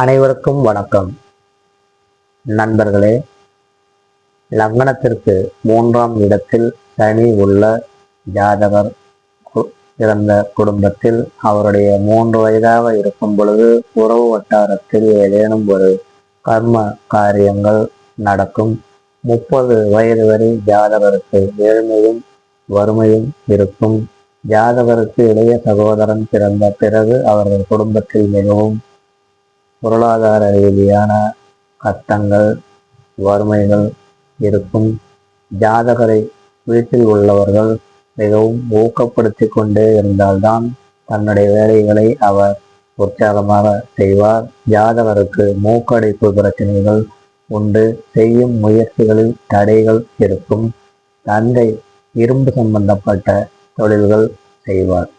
அனைவருக்கும் வணக்கம். நண்பர்களே லக்னத்திற்கு மூன்றாம் இடத்தில் சனி உள்ள ஜாதகர் பிறந்த குடும்பத்தில் அவருடைய மூன்று வயதாக இருக்கும் பொழுது உறவு வட்டாரத்தில் ஏதேனும் ஒரு கர்ம காரியங்கள் நடக்கும். முப்பது வயது வரை ஜாதகருக்கு ஏழ்மையும் வறுமையும் இருக்கும். ஜாதகருக்கு இளைய சகோதரன் பிறந்த பிறகு அவர்கள் குடும்பத்தில் மிகவும் பொருளாதார ரீதியான கஷ்டங்கள் வறுமைகள் இருக்கும். ஜாதகரை வீட்டில் உள்ளவர்கள் மிகவும் ஊக்கப்படுத்தி கொண்டே இருந்தால்தான் தன்னுடைய வேலைகளை அவர் உற்சாகமாக செய்வார். ஜாதகருக்கு மூக்கடைப்பு பிரச்சனைகள் உண்டு. செய்யும் முயற்சிகளில் தடைகள் இருக்கும். தந்தை இரும்பு சம்பந்தப்பட்ட தொழில்கள் செய்வார்.